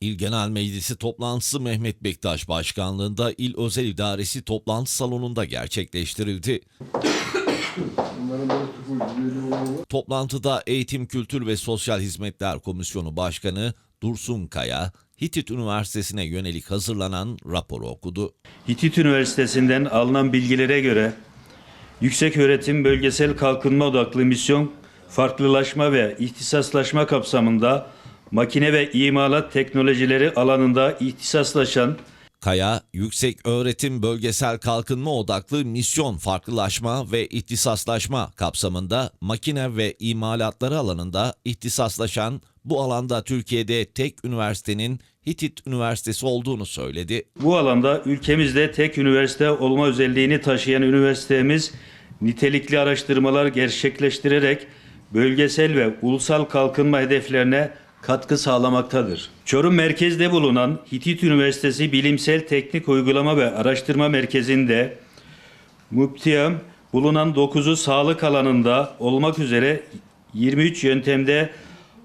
İl Genel Meclisi toplantısı Mehmet Bektaş Başkanlığında İl Özel İdaresi toplantı salonunda gerçekleştirildi. Toplantıda Eğitim, Kültür ve Sosyal Hizmetler Komisyonu Başkanı Dursun Kaya, Hitit Üniversitesi'ne yönelik hazırlanan raporu okudu. Hitit Üniversitesi'nden alınan bilgilere göre yüksek öğretim bölgesel kalkınma odaklı misyon farklılaşma ve ihtisaslaşma kapsamında makine ve imalat teknolojileri alanında ihtisaslaşan Kaya, yüksek öğretim bölgesel kalkınma odaklı misyon farklılaşma ve ihtisaslaşma kapsamında makine ve imalatları alanında ihtisaslaşan bu alanda Türkiye'de tek üniversitenin Hitit Üniversitesi olduğunu söyledi. bu alanda ülkemizde tek üniversite olma özelliğini taşıyan üniversitemiz nitelikli araştırmalar gerçekleştirerek bölgesel ve ulusal kalkınma hedeflerine katkı sağlamaktadır. Çorum merkezde bulunan Hitit Üniversitesi Bilimsel Teknik Uygulama ve Araştırma Merkezi'nde Muptiyam bulunan 9'u sağlık alanında olmak üzere 23 yöntemde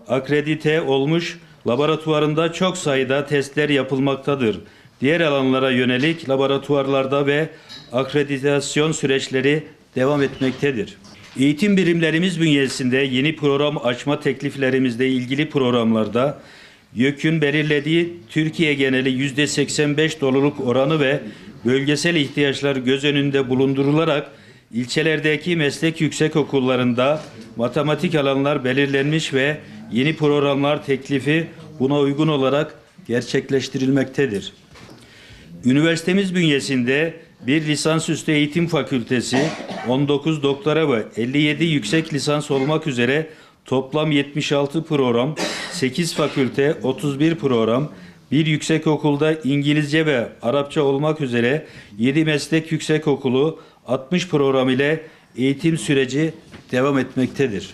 akredite olmuş laboratuvarında çok sayıda testler yapılmaktadır. Diğer alanlara yönelik laboratuvarlarda ve akreditasyon süreçleri devam etmektedir. Eğitim birimlerimiz bünyesinde yeni program açma tekliflerimizle ilgili programlarda YÖK'ün belirlediği Türkiye geneli yüzde 85 doluluk oranı ve bölgesel ihtiyaçlar göz önünde bulundurularak ilçelerdeki meslek yüksek okullarında matematik alanlar belirlenmiş ve yeni programlar teklifi buna uygun olarak gerçekleştirilmektedir. Üniversitemiz bünyesinde bir lisansüstü eğitim fakültesi, 19 doktora ve 57 yüksek lisans olmak üzere toplam 76 program, 8 fakülte, 31 program, bir yüksek okulda İngilizce ve Arapça olmak üzere 7 meslek yüksek okulu 60 program ile eğitim süreci devam etmektedir.